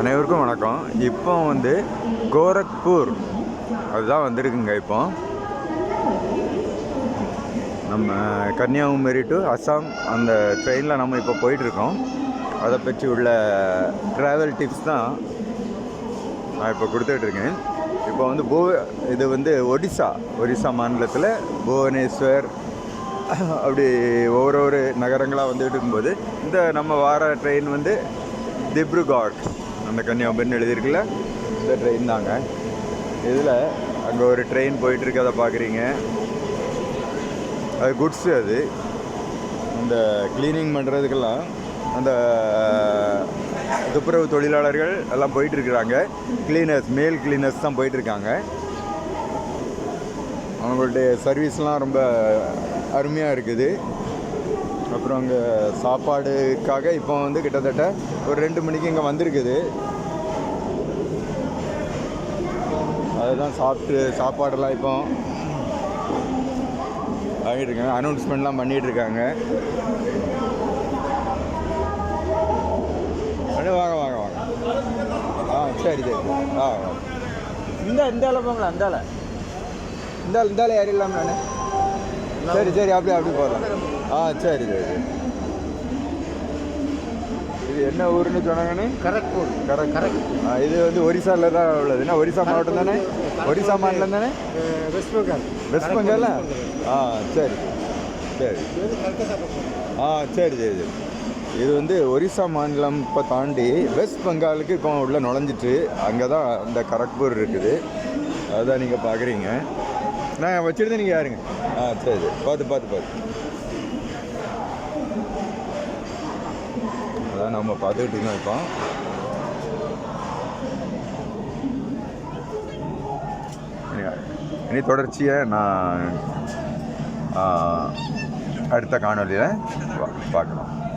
அனைவருக்கும் வணக்கம். இப்போ வந்து கோரக்பூர். அதுதான் வந்திருக்குங்க இப்போ. நம்ம கன்னியாகுமரி டு அஸ்ஸாம் அந்த ட்ரெயினில் நம்ம இப்போ போயிட்டுருக்கோம். அதை பற்றி உள்ள ட்ராவல் டிப்ஸ் தான் நான் இப்போ கொடுத்துட்ருக்கேன். இப்போ வந்து போ இது வந்து ஒடிசா. ஒடிசா மாநிலத்தில் புவனேஸ்வர் அப்படி ஒவ்வொரு ஒரு நகரங்களாக வந்துட்டு இருக்கும்போது இந்த நம்ம வார ட்ரெயின் வந்து திப்ருகாட். அந்த கன்னியாகுமரின்னு எழுதியிருக்குல்ல? இந்த ட்ரெயின் தாங்க. இதில் அங்கே ஒரு ட்ரெயின் போயிட்டுருக்கதை பார்க்குறீங்க. அது குட்ஸு அது. அந்த க்ளீனிங் பண்ணுறதுக்கெல்லாம் அந்த துப்புரவு தொழிலாளர்கள் எல்லாம் போயிட்டுருக்குறாங்க. க்ளீனர்ஸ் மேல் க்ளீனர்ஸ் தான் போயிட்டுருக்காங்க. அவங்களுடைய சர்வீஸ்லாம் ரொம்ப அருமையாக இருக்குது. அப்புறம் அங்கே சாப்பாடுக்காக இப்போ வந்து கிட்டத்தட்ட ஒரு ரெண்டு மணிக்கு இங்கே வந்திருக்குது. அதுதான் சாப்பிட்டு சாப்பாடெல்லாம் இப்போ வாங்கிட்டு இருக்காங்க அனௌன்ஸ்மெண்ட்லாம் பண்ணிட்டு இருக்காங்க அண்ணே வாங்க வாங்க வாங்க. ஆ சரி சரி. ஆ. இந்த இந்த ஆளை போங்களா இந்த ஆளை? இந்த ஆள் இந்த ஆளை யாரும் இல்லாமல் நானே? சரி சரி அப்படியே அப்படி போகலாம். ஆ சரி சரி. இது என்ன ஊருன்னு சொன்னாங்கன்னு கரக்பூர். கரெக்ட் ஆ, இது வந்து ஒரிசாவில் தான் உள்ளது. என்ன ஒரிசா மாவட்டம் தானே? ஒரிசா மாநிலம் தானே? வெஸ்ட் பெங்கால். வெஸ்ட் பெங்காலா? ஆ சரி. சரி. ஆ சரி சரி சரி. இது வந்து ஒரிசா மாநிலம் இப்போ தாண்டி வெஸ்ட் பெங்காலுக்கு இப்போ உள்ள நுழைஞ்சிட்டு அங்கே தான் இந்த கரக்பூர் இருக்குது. அதுதான் நீங்கள் பார்க்குறீங்க நான் வச்சுருந்தேன் நீங்கள் யாருங்க? ஆ சரி சரி. பார்த்து பார்த்து பார்த்து. நம்ம பார்த்துக்கிட்டு இருக்கோம். இனி- தொடர்ச்சியை நான் அடுத்த காணொலியில் பார்க்கலாம்.